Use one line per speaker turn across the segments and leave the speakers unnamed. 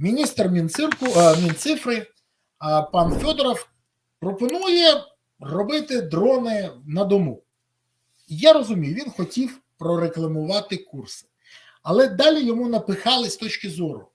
міністр Мінцирку, е, Мінцифри е, пан Федоров пропонує робити дрони на дому. Я розумію, він хотів прорекламувати курси, але далі йому напихали з точки зору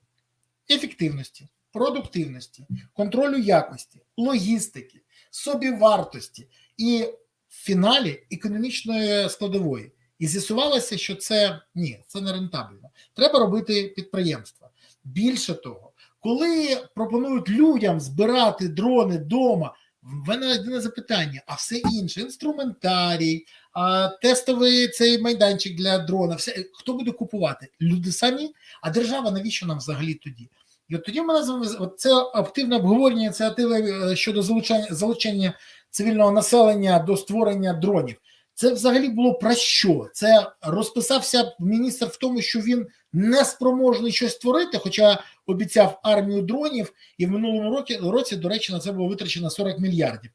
ефективності, продуктивності, контролю якості, логістики, собівартості і в фіналі економічної складової. І з'ясувалося, що це ні, це не рентабельно. Треба робити підприємства. Більше того, коли пропонують людям збирати дрони вдома, в мене єдине запитання, а все інше, інструментарій, а, тестовий цей майданчик для дрона, все, хто буде купувати? Люди самі, а держава навіщо нам взагалі тоді? І от тоді мене це активне обговорення ініціативи е, щодо залучення, залучення цивільного населення до створення дронів. Це взагалі було про що? Це розписався міністр в тому, що він не спроможний щось створити, хоча обіцяв армію дронів, і в минулому році, році до речі, на це було витрачено 40 мільярдів.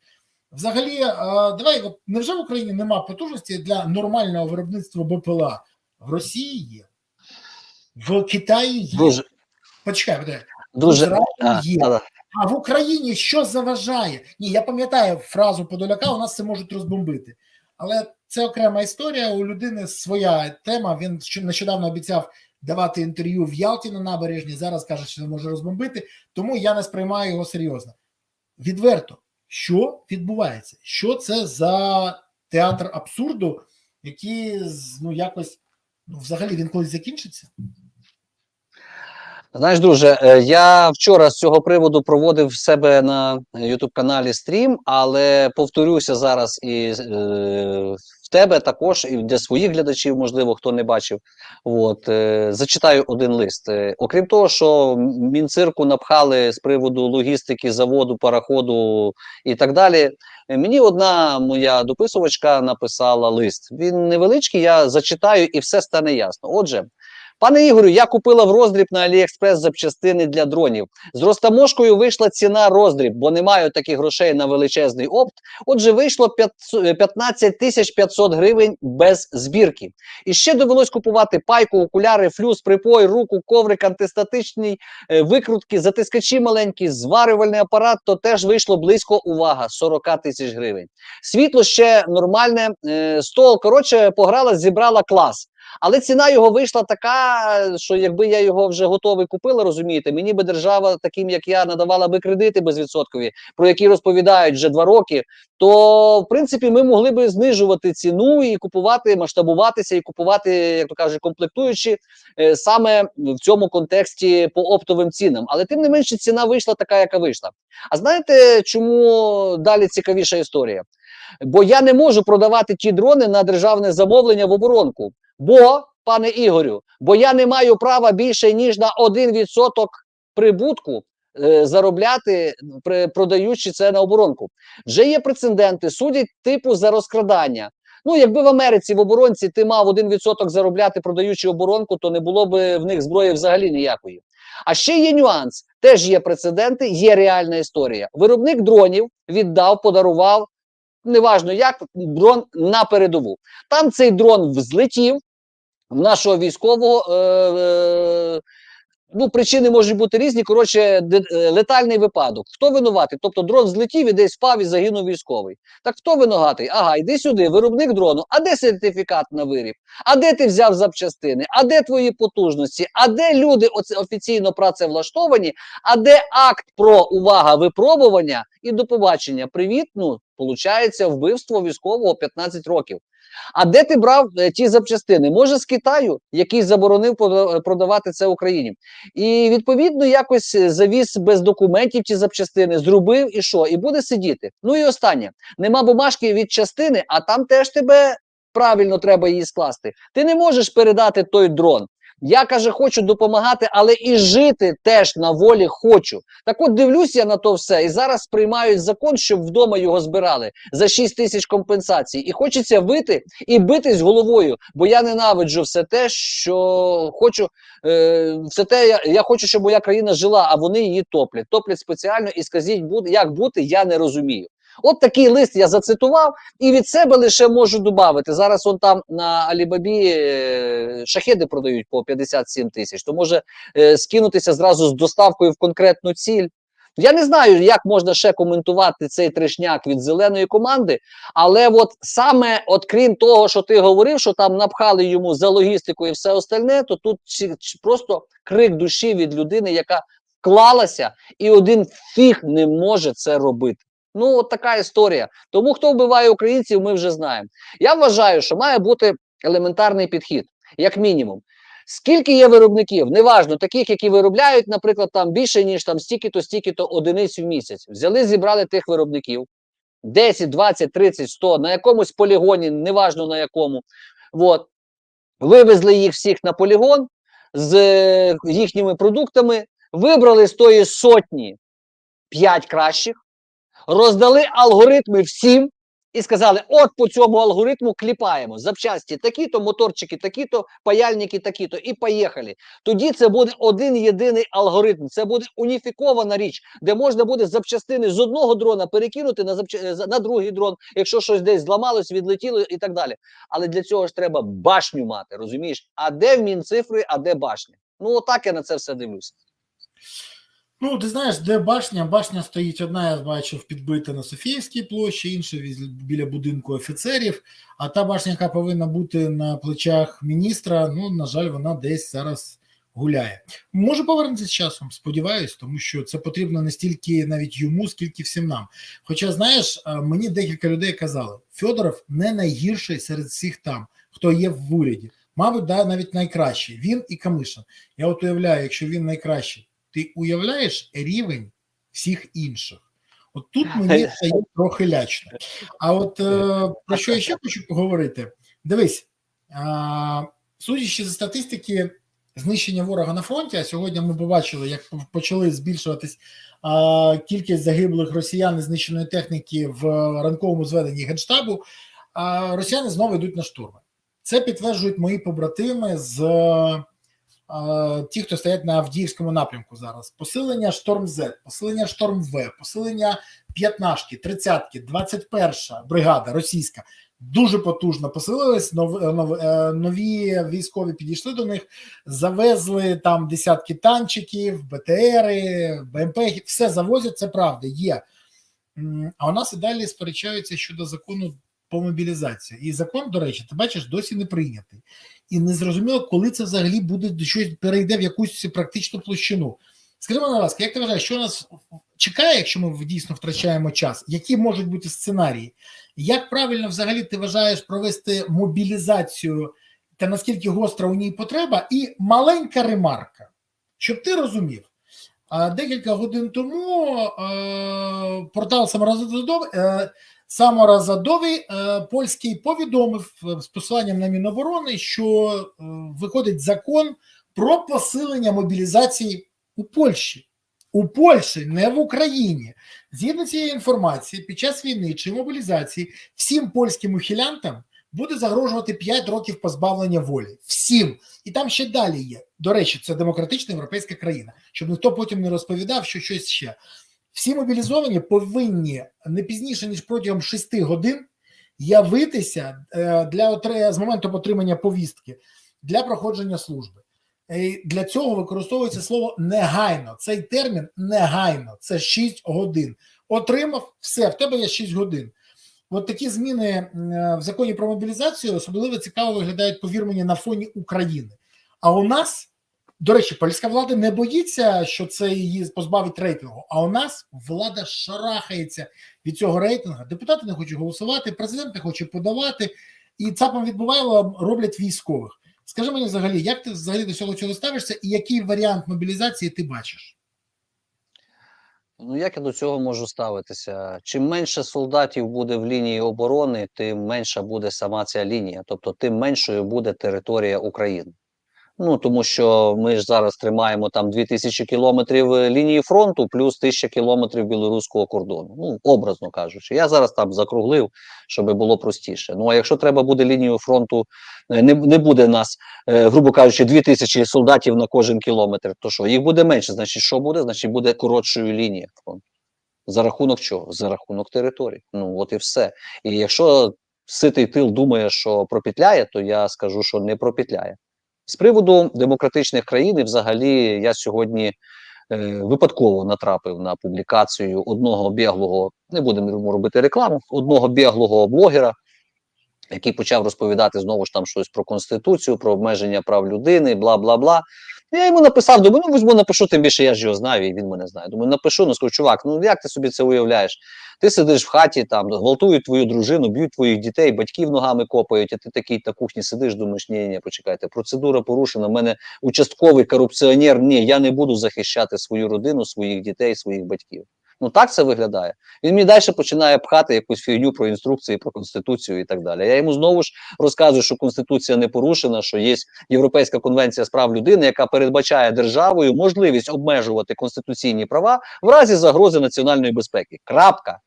Взагалі, е, давай, от невже в Україні нема потужності для нормального виробництва БПЛА? В Росії є, в Китаї є.
Дуже,
Почекай, почекай.
дуже а,
є. А в Україні що заважає? Ні, я пам'ятаю фразу Подоляка, у нас це можуть розбомбити. Але це окрема історія. У людини своя тема. Він нещодавно обіцяв давати інтерв'ю в Ялті на набережні. Зараз каже, що не може розбомбити. Тому я не сприймаю його серйозно. Відверто, що відбувається? Що це за театр абсурду, який ну якось ну, взагалі він колись закінчиться?
Знаєш, друже, е, я вчора з цього приводу проводив себе на youtube каналі стрім, але повторюся зараз і е, тебе також, і для своїх глядачів, можливо, хто не бачив. От, е, зачитаю один лист. Е, окрім того, що мінцирку напхали з приводу логістики, заводу, пароходу і так далі. е, Мені одна моя дописувачка написала лист. Він невеличкий, я зачитаю і все стане ясно. Отже. Пане Ігорю, я купила в роздріб на Аліекспрес запчастини для дронів. З розтаможкою вийшла ціна роздріб, бо не маю таких грошей на величезний опт. Отже, вийшло 15 тисяч 500 гривень без збірки. І ще довелось купувати пайку, окуляри, флюс, припой, руку, коврик, антистатичний, е, викрутки, затискачі маленькі, зварювальний апарат, то теж вийшло близько, увага, 40 тисяч гривень. Світло ще нормальне, е, стол, коротше, пограла, зібрала клас. Але ціна його вийшла така, що якби я його вже готовий купила, розумієте, мені би держава, таким як я, надавала би кредити безвідсоткові, про які розповідають вже два роки. То в принципі ми могли би знижувати ціну і купувати, масштабуватися і купувати, як то кажуть, комплектуючі е, саме в цьому контексті по оптовим цінам. Але тим не менше ціна вийшла така, яка вийшла. А знаєте, чому далі цікавіша історія? Бо я не можу продавати ті дрони на державне замовлення в оборонку. Бо, пане Ігорю, бо я не маю права більше ніж на 1% прибутку е, заробляти, при, продаючи це на оборонку. Вже є прецеденти, судять типу за розкрадання. Ну, якби в Америці в оборонці ти мав 1% заробляти, продаючи оборонку, то не було б в них зброї взагалі ніякої. А ще є нюанс: теж є прецеденти, є реальна історія. Виробник дронів віддав, подарував. Неважно як дрон на передову. Там цей дрон взлетів нашого військового. Е, ну, причини можуть бути різні. Коротше, е, летальний випадок. Хто винуватий? Тобто дрон злетів і десь впав і загинув військовий. Так хто винуватий? Ага, йди сюди, виробник дрону. А де сертифікат на виріб? А де ти взяв запчастини? А де твої потужності? А де люди офіційно працевлаштовані? А де акт про увага випробування і до побачення? Привіт, ну получається вбивство військового 15 років. А де ти брав е, ті запчастини? Може, з Китаю, який заборонив продавати це Україні, і відповідно якось е, завіз без документів ті запчастини, зробив і що? І буде сидіти. Ну і останнє: нема бумажки від частини, а там теж тебе правильно треба її скласти. Ти не можеш передати той дрон. Я каже, хочу допомагати, але і жити теж на волі хочу. Так от дивлюсь я на то все, і зараз приймають закон, щоб вдома його збирали за 6 тисяч компенсацій. І хочеться вити і битись головою, бо я ненавиджу все те, що хочу, е, все те, я, я хочу, щоб моя країна жила, а вони її топлять. Топлять спеціально і скажіть, як бути, я не розумію. От такий лист я зацитував, і від себе лише можу додати. Зараз он там на Алібабі е, шахеди продають по 57 тисяч. То може е, скинутися зразу з доставкою в конкретну ціль. Я не знаю, як можна ще коментувати цей трешняк від зеленої команди, але от саме, от крім того, що ти говорив, що там напхали йому за логістику і все остальне, то тут просто крик душі від людини, яка вклалася, і один фіг не може це робити. Ну, от така історія. Тому хто вбиває українців, ми вже знаємо. Я вважаю, що має бути елементарний підхід, як мінімум. Скільки є виробників, неважно, таких, які виробляють, наприклад, там більше, ніж там стільки-то, стільки-то одиниць в місяць. Взяли, зібрали тих виробників 10, 20, 30, 100, на якомусь полігоні, неважно на якому. От. Вивезли їх всіх на полігон з е, їхніми продуктами, вибрали з тої сотні 5 кращих, роздали алгоритми всім і сказали: от по цьому алгоритму кліпаємо запчасті такі-то, моторчики такі-то, паяльники такі-то, і поїхали. Тоді це буде один єдиний алгоритм. Це буде уніфікована річ, де можна буде запчастини з одного дрона перекинути на запча... е, на другий дрон, якщо щось десь зламалось, відлетіло і так далі. Але для цього ж треба башню мати, розумієш? А де в Мінцифри, а де башня? Ну, отак я на це все дивлюся.
Ну, ти знаєш, де башня? Башня стоїть одна, я бачив, підбита на Софіївській площі, інша біля будинку офіцерів. А та башня, яка повинна бути на плечах міністра, ну, на жаль, вона десь зараз гуляє. Може повернутися з часом, сподіваюсь, тому що це потрібно не стільки навіть йому, скільки всім нам. Хоча, знаєш, е, мені декілька людей казали, Федоров не найгірший серед всіх там, хто є в уряді. Мабуть, да, навіть найкращий. Він і Камишин. Я от уявляю, якщо він найкращий ти уявляєш рівень всіх інших. От тут мені стає трохи лячно. А от е, про що я ще хочу поговорити? Дивись, а, судячи з статистики знищення ворога на фронті, а сьогодні ми побачили, як почали збільшуватись а, кількість загиблих росіян і знищеної техніки в ранковому зведенні Генштабу, а, росіяни знову йдуть на штурми. Це підтверджують мої побратими з е, ті, хто стоять на Авдіївському напрямку зараз. Посилення Шторм З, посилення Шторм В, посилення 15-ки, 30-ки, 21-ша бригада російська дуже потужно посилились. Нов, е, нові військові підійшли до них, завезли там десятки танчиків, БТРи, БМП, все завозять, це правда, є. А у нас і далі сперечаються щодо закону по мобілізації. І закон, до речі, ти бачиш, досі не прийнятий. І не зрозуміло, коли це взагалі буде щось перейде в якусь практичну площину. Скажи, будь ласка, як ти вважаєш, що нас чекає, якщо ми дійсно втрачаємо час? Які можуть бути сценарії? Як правильно взагалі ти вважаєш провести мобілізацію та наскільки гостра у ній потреба? І маленька ремарка, щоб ти розумів. Декілька годин тому е, портал саморазадовий, е, саморазадовий е, польський повідомив е, з посиланням на Міноборони, що е, виходить закон про посилення мобілізації у Польщі. У Польщі, не в Україні. Згідно цієї інформації, під час війни чи мобілізації всім польським ухилянтам буде загрожувати 5 років позбавлення волі. Всім. І там ще далі є. До речі, це демократична європейська країна, щоб ніхто потім не розповідав, що щось ще. Всі мобілізовані повинні не пізніше, ніж протягом 6 годин явитися е, для з моменту отримання повістки для проходження служби. Е, Для цього використовується слово негайно. Цей термін негайно. Це 6 годин. Отримав все, в тебе є 6 годин. От такі зміни е, в законі про мобілізацію особливо цікаво виглядають, повір на фоні України. А у нас, до речі, польська влада не боїться, що це її позбавить рейтингу. А у нас влада шарахається від цього рейтингу. Депутати не хочуть голосувати, президент не хоче подавати, і ЦАПом відбуває роблять військових. Скажи мені взагалі, як ти взагалі до цього цього ставишся, і який варіант мобілізації ти бачиш?
Ну, як я до цього можу ставитися? Чим менше солдатів буде в лінії оборони, тим менша буде сама ця лінія, тобто тим меншою буде територія України. Ну тому що ми ж зараз тримаємо там 2000 кілометрів е, лінії фронту, плюс 1000 кілометрів білоруського кордону. Ну, образно кажучи, я зараз там закруглив, щоб було простіше. Ну а якщо треба буде лінію фронту, е, не, не буде нас, е, грубо кажучи, 2000 солдатів на кожен кілометр, то що їх буде менше? Значить, що буде? Значить, буде коротшою лінія фронту. За рахунок чого? За рахунок територій. Ну от і все. І якщо ситий тил думає, що пропетляє, то я скажу, що не пропетляє. З приводу демократичних країн, і взагалі, я сьогодні е, випадково натрапив на публікацію одного біглого, не будемо робити рекламу, одного біглого блогера, який почав розповідати знову ж там щось про конституцію, про обмеження прав людини, бла бла бла. Я йому написав, думаю, ну візьму, напишу, тим більше я ж його знаю, і він мене знає. Думаю, напишу, ну скажу, чувак, ну як ти собі це уявляєш? Ти сидиш в хаті, там гвалтують твою дружину, б'ють твоїх дітей, батьків ногами копають, а ти такий на кухні сидиш, думаєш, ні, ні, почекайте, процедура порушена. в мене участковий корупціонер. Ні, я не буду захищати свою родину, своїх дітей, своїх батьків. Ну так це виглядає. Він мені далі починає пхати якусь фігню про інструкції, про конституцію і так далі. Я йому знову ж розказую, що конституція не порушена, що є Європейська конвенція з прав людини, яка передбачає державою можливість обмежувати конституційні права в разі загрози національної безпеки. Крапка.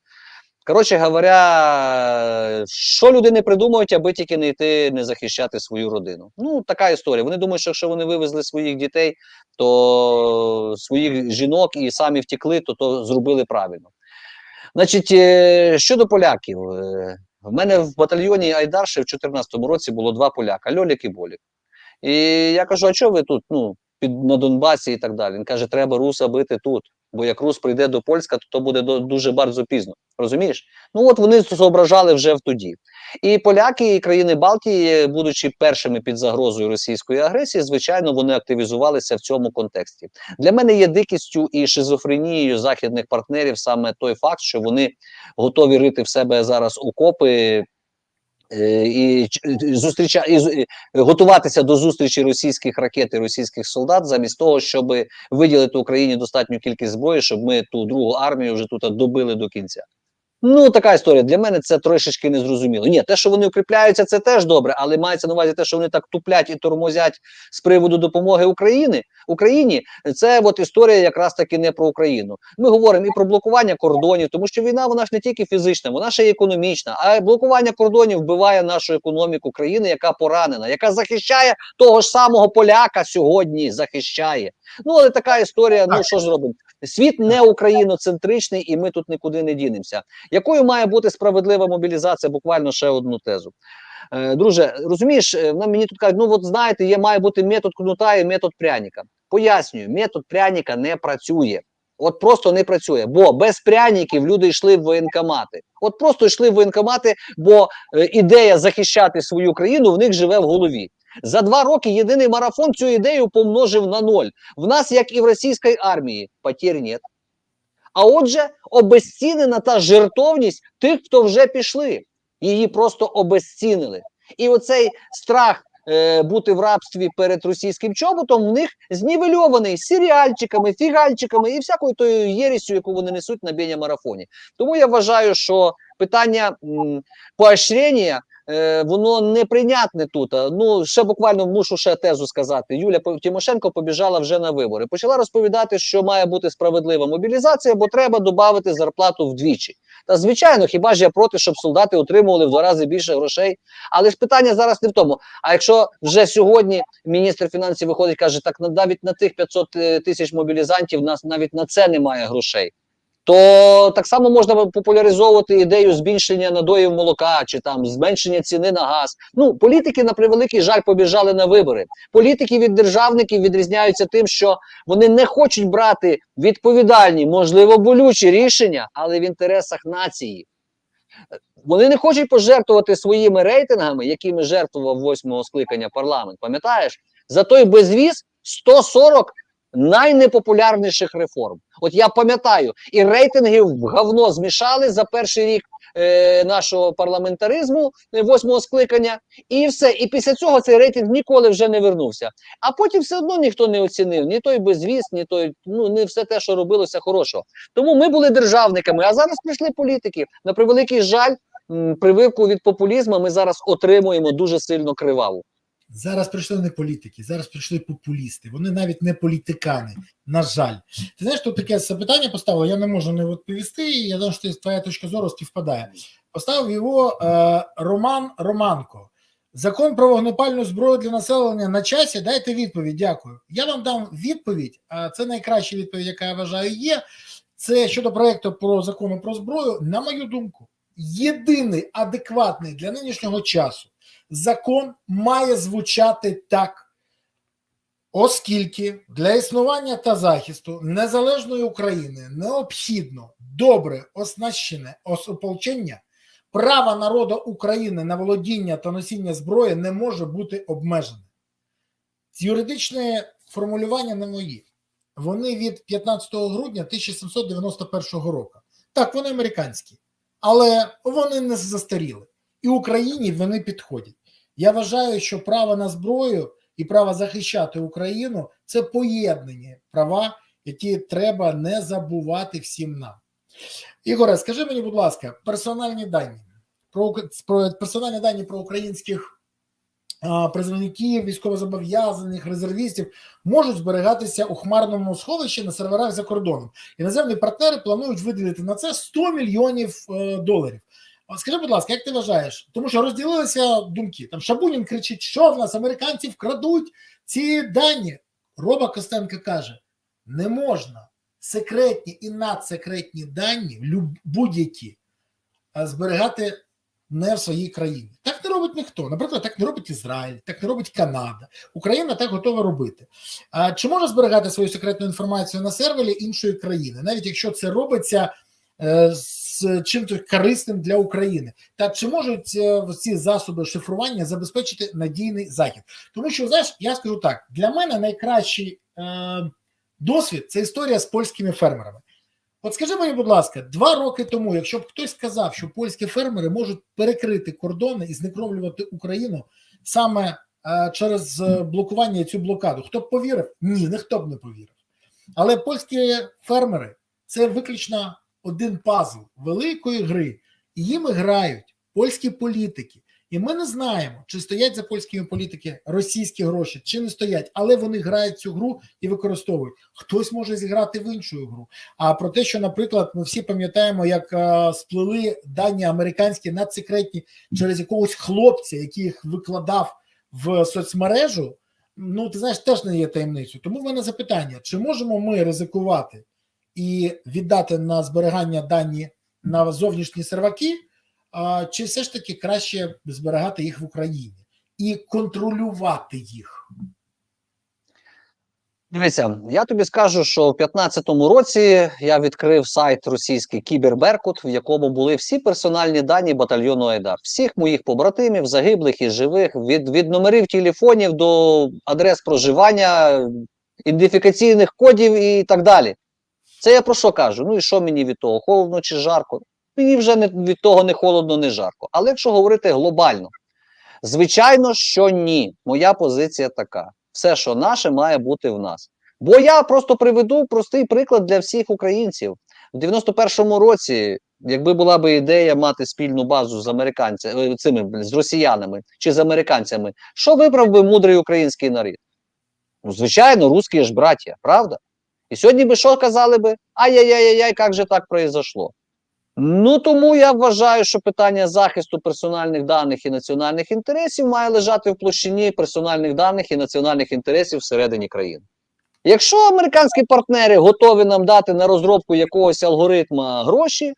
Коротше говоря, що люди не придумають, аби тільки не йти не захищати свою родину. Ну, така історія. Вони думають, що якщо вони вивезли своїх дітей, то своїх жінок і самі втекли, то то зробили правильно. Значить, е, щодо поляків, е, в мене в батальйоні Айдарше в 2014 році було два поляка Льолік і Болік. І я кажу: а чого ви тут ну, під, на Донбасі і так далі? Він каже, треба руса бити тут. Бо як рус прийде до Польська, то, то буде до, дуже bardzo пізно. Розумієш? Ну от вони зображали вже в тоді. І поляки, і країни Балтії, будучи першими під загрозою російської агресії, звичайно, вони активізувалися в цьому контексті. Для мене є дикістю і шизофренією західних партнерів саме той факт, що вони готові рити в себе зараз окопи. Е, І ч- зустріча і готуватися до зустрічі російських ракет і російських солдат, замість того, щоб виділити Україні достатню кількість зброї, щоб ми ту другу армію вже тут добили до кінця. Ну, така історія. Для мене це трошечки незрозуміло. Ні, те, що вони укріпляються, це теж добре, але мається на увазі те, що вони так туплять і тормозять з приводу допомоги України Україні. Це от історія якраз таки не про Україну. Ми говоримо і про блокування кордонів, тому що війна вона ж не тільки фізична, вона ще й економічна. А блокування кордонів вбиває нашу економіку країни, яка поранена, яка захищає того ж самого поляка сьогодні. Захищає. Ну але така історія. Ну що ж робимо? Світ не україноцентричний, і ми тут нікуди не дінемося. Якою має бути справедлива мобілізація? Буквально ще одну тезу. Е, друже, розумієш, е, нам мені тут кажуть, ну от знаєте, є має бути метод кнута і метод пряника. Пояснюю, метод пряника не працює. От просто не працює, бо без пряників люди йшли в воєнкомати. От просто йшли в воєнкомати, бо е, ідея захищати свою країну в них живе в голові. За два роки єдиний марафон цю ідею помножив на ноль. В нас, як і в російській армії, потерь нет. А отже, обезцінена та жертовність тих, хто вже пішли. Її просто обезцінили. І оцей страх е, бути в рабстві перед російським чоботом в них знівельований серіальчиками, фігальчиками і всякою тою єрісю, яку вони несуть на бєня марафоні. Тому я вважаю, що питання м, поощрення е, воно неприйнятне тут. Ну ще буквально мушу ще тезу сказати. Юля Тимошенко побіжала вже на вибори. Почала розповідати, що має бути справедлива мобілізація, бо треба додати зарплату вдвічі. Та звичайно, хіба ж я проти, щоб солдати отримували в два рази більше грошей? Але ж питання зараз не в тому. А якщо вже сьогодні міністр фінансів виходить, каже, так на- навіть на тих 500 е, тисяч мобілізантів нас навіть на це немає грошей. То так само можна популяризовувати ідею збільшення надоїв молока чи там зменшення ціни на газ. Ну політики на превеликий жаль побіжали на вибори. Політики від державників відрізняються тим, що вони не хочуть брати відповідальні, можливо, болючі рішення, але в інтересах нації. Вони не хочуть пожертвувати своїми рейтингами, якими жертвував восьмого скликання парламент. Пам'ятаєш, за той безвіз 140 найнепопулярніших реформ. От я пам'ятаю, і рейтинги в говно змішали за перший рік е, нашого парламентаризму е, восьмого скликання, і все. І після цього цей рейтинг ніколи вже не вернувся. А потім все одно ніхто не оцінив ні той безвіз, ні той, ну не все те, що робилося хорошого. Тому ми були державниками, а зараз прийшли політики. На превеликий жаль, прививку від популізму ми зараз отримуємо дуже сильно криваву.
Зараз прийшли не політики, зараз прийшли популісти. Вони навіть не політикани. На жаль, ти знаєш, тут таке запитання поставив, я не можу не відповісти. і Я думаю, що твоя точка зору співпадає. Поставив його е, Роман Романко. Закон про вогнепальну зброю для населення на часі. Дайте відповідь. Дякую. Я вам дам відповідь. А це найкраща відповідь, яка я вважаю є. Це щодо проекту про закону про зброю, на мою думку, єдиний адекватний для нинішнього часу закон має звучати так, оскільки для існування та захисту незалежної України необхідно добре оснащене ополчення, право народу України на володіння та носіння зброї не може бути обмежене. Юридичне формулювання не мої. Вони від 15 грудня 1791 року. Так, вони американські, але вони не застаріли. І Україні вони підходять. Я вважаю, що право на зброю і право захищати Україну це поєднані права, які треба не забувати всім нам. Ігоре, скажи мені, будь ласка, персональні дані про, про персональні дані про українських а, призовників, військовозобов'язаних, резервістів можуть зберігатися у хмарному сховищі на серверах за кордоном. Іноземні партнери планують виділити на це 100 мільйонів е, доларів. Скажи, будь ласка, як ти вважаєш? Тому що розділилися думки. Там Шабунін кричить, що в нас американці вкрадуть ці дані. Роба Костенко каже: не можна секретні і надсекретні дані, будь-які, зберігати не в своїй країні. Так не робить ніхто. Наприклад, так не робить Ізраїль, так не робить Канада. Україна так готова робити. А чи може зберігати свою секретну інформацію на сервері іншої країни, навіть якщо це робиться е, з чимось корисним для України? Та чи можуть е, ці засоби шифрування забезпечити надійний захід? Тому що, знаєш, я скажу так: для мене найкращий е, досвід це історія з польськими фермерами. От скажи мені, будь ласка, два роки тому, якщо б хтось сказав, що польські фермери можуть перекрити кордони і знекровлювати Україну саме е, через е, блокування і цю блокаду, хто б повірив? Ні, ніхто б не повірив. Але польські фермери це виключно один пазл великої гри, і їм грають польські політики. І ми не знаємо, чи стоять за польськими політики російські гроші, чи не стоять, але вони грають цю гру і використовують. Хтось може зіграти в іншу гру. А про те, що, наприклад, ми всі пам'ятаємо, як е, сплили дані американські надсекретні через якогось хлопця, який їх викладав в соцмережу. Ну, ти знаєш, теж не є таємницею. Тому в мене запитання: чи можемо ми ризикувати і віддати на зберігання дані на зовнішні серваки, чи все ж таки краще зберігати їх в Україні і контролювати їх?
Дивіться, я тобі скажу, що в 2015 році я відкрив сайт російський Кіберберкут, в якому були всі персональні дані батальйону Айдар, всіх моїх побратимів, загиблих і живих, від, від номерів телефонів до адрес проживання, ідентифікаційних кодів і так далі. Це я про що кажу? Ну і що мені від того? Холодно чи жарко? Мені вже не, від того не холодно, не жарко. Але якщо говорити глобально, звичайно, що ні. Моя позиція така: все, що наше, має бути в нас. Бо я просто приведу простий приклад для всіх українців. У 91-му році, якби була би ідея мати спільну базу з американцями, цими з росіянами чи з американцями, що вибрав би мудрий український народ? Ну, звичайно, русські ж браття, правда? І сьогодні би що казали би? Ай-яй-яй-яй, як же так произошло? Ну тому я вважаю, що питання захисту персональних даних і національних інтересів має лежати в площині персональних даних і національних інтересів всередині країни. Якщо американські партнери готові нам дати на розробку якогось алгоритма гроші,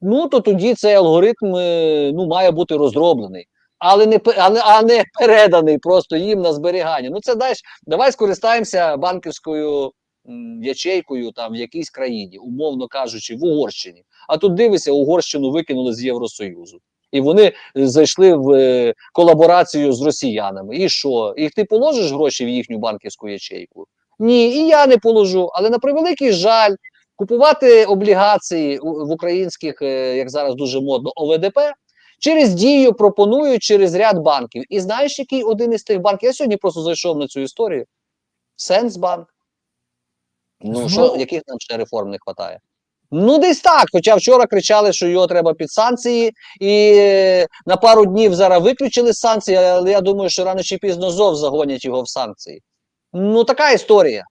ну то тоді цей алгоритм е, ну, має бути розроблений, але не але, а не переданий просто їм на зберігання. Ну це знаєш, давай скористаємося банківською ячейкою там в якійсь країні, умовно кажучи, в Угорщині. А тут дивися, Угорщину викинули з Євросоюзу. І вони е, зайшли в е, колаборацію з росіянами. І що? І ти положиш гроші в їхню банківську ячейку? Ні, і я не положу. Але на превеликий жаль, купувати облігації в українських, е, як зараз дуже модно, ОВДП. Через дію пропонують через ряд банків. І знаєш, який один із тих банків? Я сьогодні просто зайшов на цю історію. Сенсбанк. Ну, що, яких нам ще реформ не вистачає? Ну, десь так. Хоча вчора кричали, що його треба під санкції, і на пару днів зараз виключили санкції, але я думаю, що рано чи пізно зов загонять його в санкції. Ну, така історія.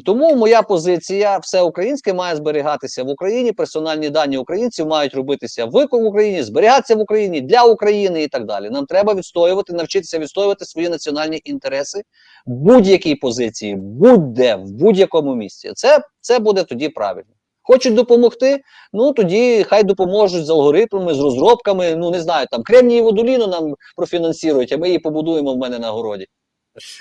Тому моя позиція: все українське має зберігатися в Україні. Персональні дані українців мають робитися в Україні, зберігатися в Україні для України і так далі. Нам треба відстоювати, навчитися відстоювати свої національні інтереси в будь-якій позиції, будь-де, в будь-якому місці. Це, це буде тоді правильно. Хочуть допомогти, ну тоді хай допоможуть з алгоритмами, з розробками. Ну не знаю, там Кремнієву доліну нам профінансують, а ми її побудуємо в мене на городі.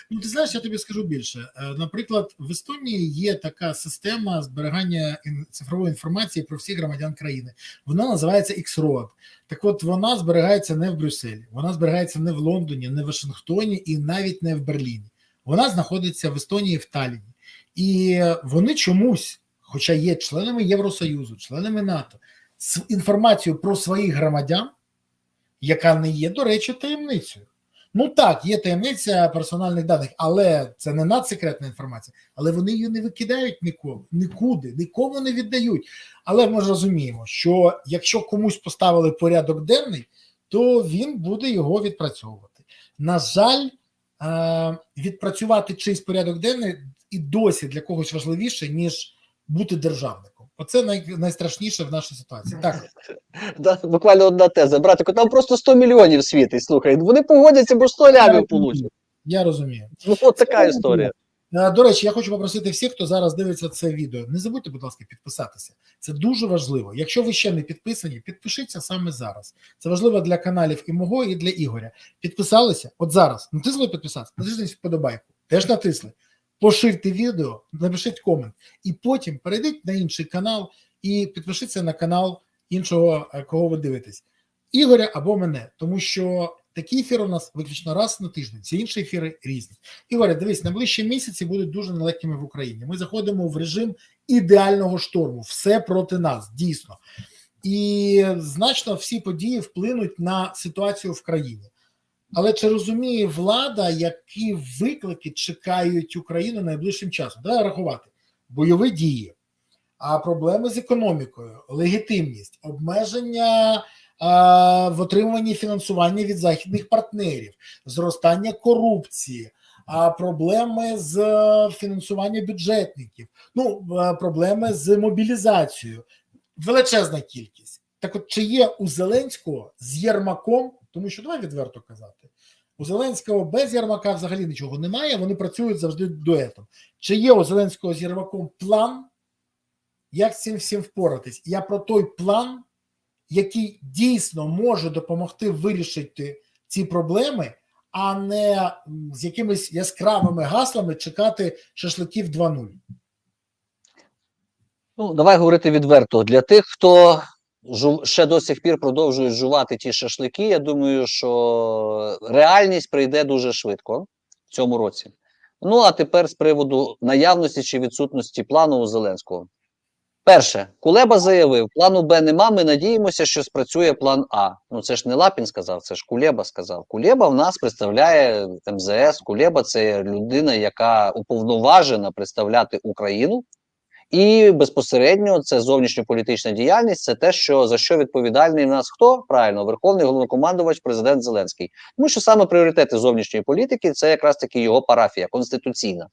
Ну, ти знаєш, я тобі скажу більше. Е, Наприклад, в Естонії є така система зберігання цифрової інформації про всіх громадян країни. Вона називається X-Road. Так от вона зберігається не в Брюсселі, вона зберігається не в Лондоні, не в Вашингтоні і навіть не в Берліні. Вона знаходиться в Естонії в Талліні. І вони чомусь, хоча є членами Євросоюзу, членами НАТО, з інформацією про своїх громадян, яка не є, до речі, таємницею. Ну так, є таємниця персональних даних, але це не надсекретна інформація. Але вони її не викидають ніколи, нікуди, нікому не віддають. Але ми ж розуміємо, що якщо комусь поставили порядок денний, то він буде його відпрацьовувати. На жаль, е, відпрацювати чийсь порядок денний і досі для когось важливіше, ніж бути державником. Оце най, найстрашніше в нашій ситуації. Так,
Да, буквально одна теза. Братику, там просто 100 мільйонів світить. Слухай, вони погодяться, бо 100 лямів получать.
я розумію.
Ну, от така історія.
Е, До речі, я хочу попросити всіх, хто зараз дивиться це відео. Не забудьте, будь ласка, підписатися. Це дуже важливо. Якщо ви ще не підписані, підпишіться саме зараз. Це важливо для каналів і мого, і для Ігоря. Підписалися? От зараз. Натисли підписатися, натисніть вподобайку. Теж натисли. Поширте відео, напишіть комент, і потім перейдіть на інший канал і підпишіться на канал іншого, е, кого ви дивитесь. Ігоря або мене, тому що такі ефіри у нас виключно раз на тиждень, всі інші ефіри різні. Ігоре, дивись, найближчі місяці будуть дуже нелегкими в Україні. Ми заходимо в режим ідеального шторму, все проти нас, дійсно. І значно всі події вплинуть на ситуацію в країні. Але чи розуміє влада, які виклики чекають Україну найближчим часом? Давай рахувати бойові дії, а проблеми з економікою, легітимність, обмеження а, в отриманні фінансування від західних партнерів, зростання корупції, а проблеми з фінансуванням бюджетників, ну проблеми з мобілізацією, величезна кількість. Так, от чи є у Зеленського з Єрмаком, тому що давай відверто казати, у Зеленського без Єрмака взагалі нічого немає. Вони працюють завжди дуетом. Чи є у Зеленського з Єрмаком план, як з цим всім впоратись? Я про той план, який дійсно може допомогти вирішити ці проблеми, а не з якимись яскравими гаслами чекати шашликів 2.0.
Ну, давай говорити відверто. Для тих, хто жу... ще до сих пір продовжує жувати ті шашлики, я думаю, що реальність прийде дуже швидко в цьому році. Ну, а тепер з приводу наявності чи відсутності плану у Зеленського. Перше, Кулеба заявив, плану Б нема, ми надіємося, що спрацює план А. Ну це ж не Лапін сказав, це ж Кулеба сказав. Кулеба в нас представляє МЗС. Кулеба це людина, яка уповноважена представляти Україну. І безпосередньо це зовнішньополітична діяльність, це те, що за що відповідальний в нас хто правильно, верховний головнокомандувач, президент Зеленський. Тому що саме пріоритети зовнішньої політики це якраз таки його парафія конституційна.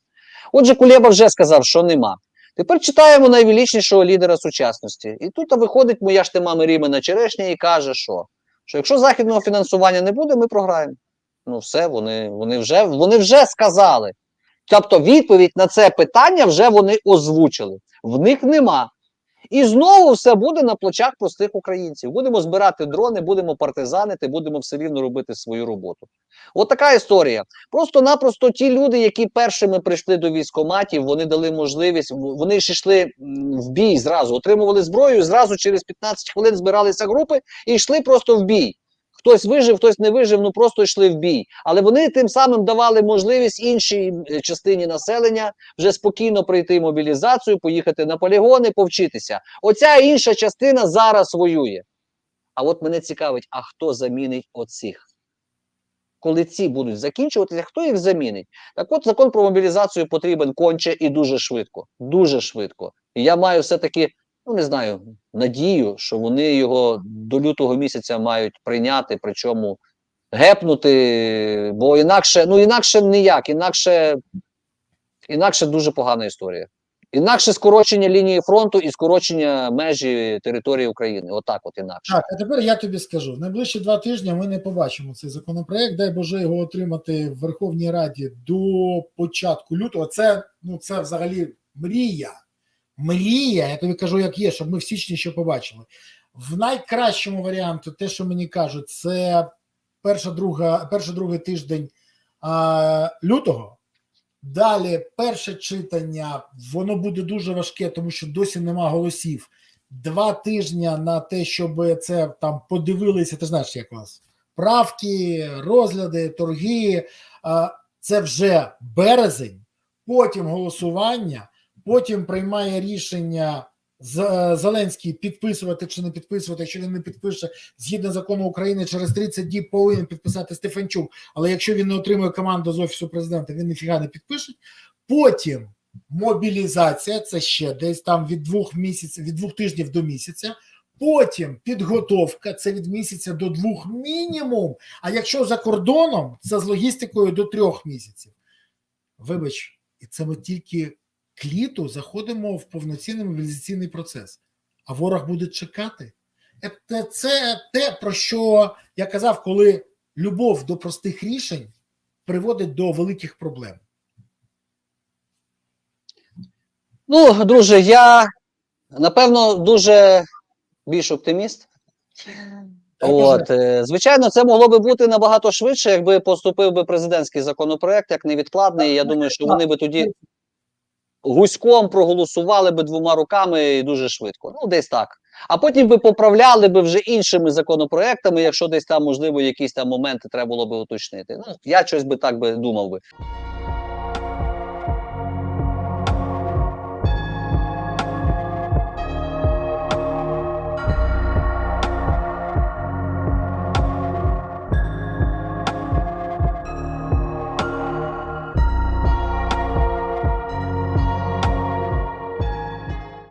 Отже, Кулеба вже сказав, що нема. Тепер читаємо найвеличнішого лідера сучасності. І тут виходить моя ж тема Рімена Черешня і каже, що, що якщо західного фінансування не буде, ми програємо. Ну, все, вони, вони, вже, вони вже сказали. Тобто відповідь на це питання вже вони озвучили. В них нема. І знову все буде на плечах простих українців. Будемо збирати дрони, будемо партизанити, будемо все рівно робити свою роботу. От така історія. Просто-напросто ті люди, які першими прийшли до військоматів, вони дали можливість, вони ж йшли в бій зразу, отримували зброю, зразу через 15 хвилин збиралися групи і йшли просто в бій. Хтось вижив, хтось не вижив, ну просто йшли в бій. Але вони тим самим давали можливість іншій частині населення вже спокійно пройти мобілізацію, поїхати на полігони, повчитися. Оця інша частина зараз воює. А от мене цікавить, а хто замінить оцих? Коли ці будуть закінчуватися, хто їх замінить? Так от закон про мобілізацію потрібен конче і дуже швидко. Дуже швидко. І я маю все-таки, ну не знаю, надію, що вони його до лютого місяця мають прийняти, причому гепнути, бо інакше, ну інакше ніяк, інакше, інакше дуже погана історія. Інакше скорочення лінії фронту і скорочення межі території України. Отак, от інакше.
Так, а тепер я тобі скажу: найближчі два тижні ми не побачимо цей законопроект. Дай Боже його отримати в Верховній Раді до початку лютого. Це ну це взагалі мрія. Мрія, я тобі кажу, як є, щоб ми в січні ще побачили. В найкращому варіанті, те, що мені кажуть, це перша, друга, перший другий тиждень а, лютого. Далі перше читання, воно буде дуже важке, тому що досі нема голосів. Два тижні на те, щоб це там подивилися. Ти знаєш, як у вас правки, розгляди, торги. Це вже березень, потім голосування, потім приймає рішення е, Зеленський підписувати чи не підписувати. Якщо він не підпише згідно закону України, через 30 діб повинен підписати Стефанчук. Але якщо він не отримує команду з офісу президента, він ніфіга не підпише. Потім мобілізація, це ще десь там від двох місяців, від двох тижнів до місяця. Потім підготовка, це від місяця до двох мінімум. А якщо за кордоном, це з логістикою до трьох місяців. Вибач, і це ми тільки к літу заходимо в повноцінний мобілізаційний процес, а ворог буде чекати. Це, це те, про що я казав, коли любов до простих рішень приводить до великих проблем.
Ну, друже, я напевно дуже більш оптиміст. От, е, звичайно, це могло би бути набагато швидше, якби поступив би президентський законопроект як невідкладний. Я думаю, що вони би тоді гуськом проголосували би двома руками дуже швидко. Ну, десь так. А потім би поправляли би вже іншими законопроектами, якщо десь там, можливо, якісь там моменти треба було би уточнити. Ну, я щось би так би думав би.